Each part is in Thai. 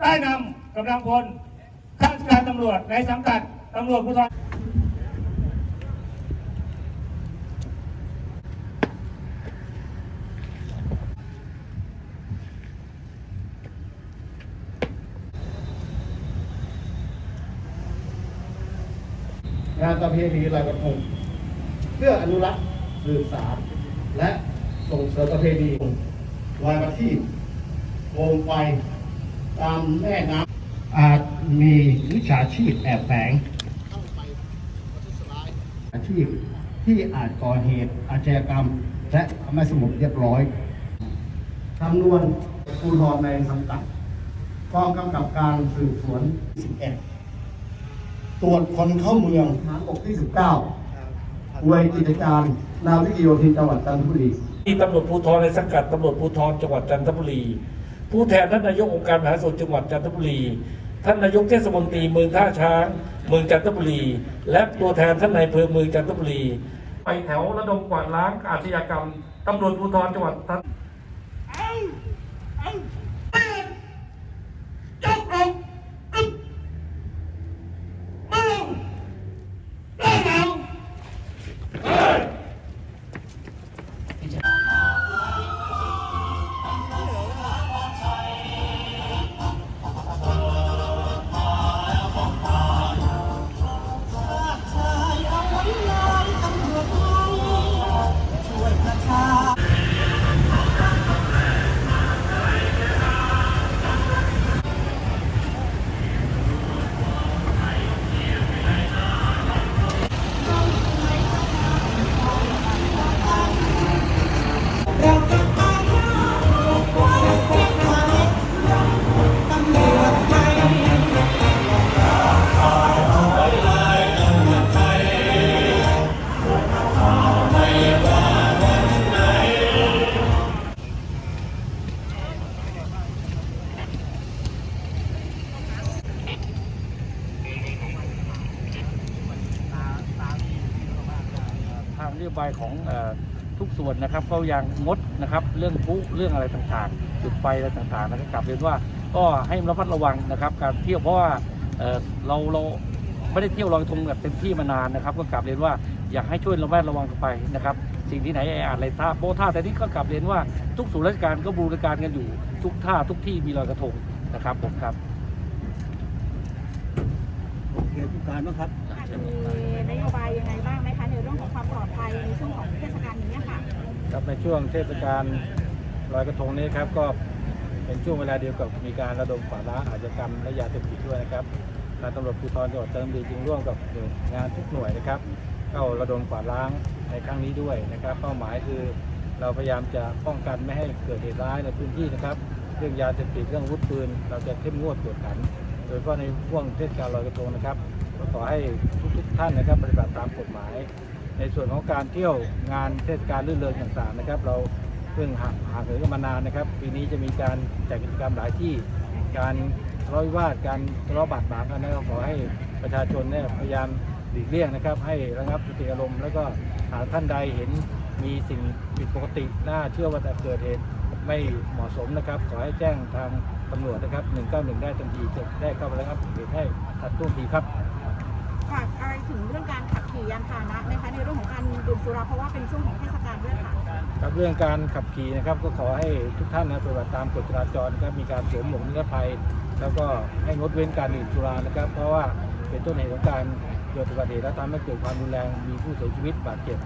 ได้นำกำลังพลข้าราชการตำรวจในสังกัดตำรวจภูธรงานประเพณีลอยกระทงเพื่ออนุรักษ์สืบสารและส่งเสริมประเพณีลอยประทีปโคมไฟ ตามแม่น้ำอาจมีวิชาชีพแอบแฝงอาชีพที่อาจก่อเหตุอาชญากรรม และทำให้สงบเรียบร้อยจำนวนภูธรในสังกัดกองกำกับการสืบสวน 11 ตรวจคนเข้าเมืองฐานบกที่ 19หวยกิจการ นาวิกโยธินจังหวัดจันทบุรีที่ตำรวจภูธรในสังกัดตำรวจภูธรจังหวัดจันทบุรี ผู้แทนท่านนายกองค์การมหาส่วนจังหวัดจันทบุรี ท่านนายกเทศมนตรีเมืองท่าช้าง เมืองจันทบุรี และตัวแทนท่านนายอำเภอเมืองจันทบุรี ไปแถวระดมกวาดล้างอาชญากรรมตำรวจภูธรจังหวัด โยบายของอทุกส่วนนะครับก็ยังงดนะครับเรื่องพลุเรื่องอะไรต่างๆจุดไฟอะไรต่างๆนะครับกลับเรียนว่าก็ให้ระมัดระวังนะครับการเที่ยวเพราะว่าเเราเราไม่ได้เที่ยวลอยกระทงแบบเต็มที่มานานนะครับ ก็กลับเรียนว่าอยากให้ช่วยระแวดระวังกันไปนะครับสิ่งที่ไหนแออัดอะไรท่าโบท่าแต่นี่ก็กลับเรียนว่าทุกส่วนราชการก็บูริการกันอยู่ทุกท่าทุกที่มีลอยกระทงนะครับผมครับโอเหตุกการณ์บ้างครับ ภัยในช่วงของเทศกาลนี้ค่ะ ครับในช่วงเทศกาลลอยกระทงนี้ครับก็เป็นช่วงเวลาเดียวกับมีการระดมกวาดล้างอาชญากรรมและยาเสพติดด้วยนะครับทางตำรวจภูธรจังหวัดจันทบุรีจึงร่วมกับหน่วยงานทุกหน่วยนะครับ เข้าระดมกวาดล้างในครั้งนี้ด้วยนะครับ เป้าหมายคือเราพยายามจะป้องกันไม่ให้เกิดเหตุร้ายในพื้นที่นะครับ เรื่องยาเสพติดเรื่องอาวุธปืน เราจะเข้มงวดกวดขัน โดยเฉพาะในช่วงเทศกาลลอยกระทงนะครับก็ขอให้ทุกๆท่านนะครับปฏิบัติตามกฎหมาย ในส่วนของการเที่ยวงานเทศกาลรื่นเริงต่างๆนะครับ เราเพิ่งห่างหางเหินกันมานานนะครับ ปีนี้จะมีการจัดกิจกรรมหลายที่ การทะเลาะวิวาทการทะเลาะบาดหมางกันนะครับขอให้ประชาชนเนี่ยพยายามหลีกเลี่ยงนะครับ ให้ระงับสติอารมณ์แล้วก็หากท่านใดเห็นมีสิ่งผิดปกติน่าเชื่อว่าจะเกิดเหตุไม่เหมาะสมนะครับ ขอให้แจ้งทางตำรวจนะครับ 191 ได้ทันทีจะได้เข้าไประงับเหตุให้ทันท่วงทีครับ ยานพาหนะไหมคะในเรื่องของการดื่มสุราเพราะว่าเป็นช่วงของเทศกาลด้วยค่ะครับเรื่องการขับขี่นะครับก็ขอให้ทุกท่านนะปฏิบัติตามกฎจราจรนะครับมีการสวมหมวกนิรภัย แล้วก็ให้งดเว้นการดื่มสุรานะครับ เพราะว่าเป็นต้นเหตุของการเกิดอุบัติเหตุและทำให้เกิดความรุนแรงมีผู้เสียชีวิตบาดเจ็บ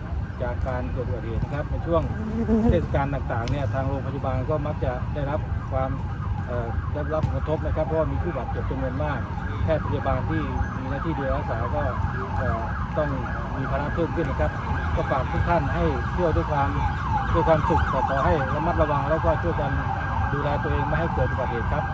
จากการเกิดอุบัติเหตุนะครับในช่วงเทศกาลต่างๆเนี่ยทางโรงพยาบาลก็มักจะได้รับความเอ่อได้รับผลกระทบนะครับเพราะว่ามีผู้บาดเจ็บจำนวนมาก แพทย์พยาบาลที่มีหน้าที่ดูแลรักษาก็ ต้องมีภาระเพิ่มขึ้นนะครับ ก็ฝากทุกท่านให้เที่ยวด้วยความด้วยความสุขแต่ขอให้ระมัดระวังแล้วก็ช่วยกันดูแลตัวเองไม่ให้เกิดอุบัติเหตุครับ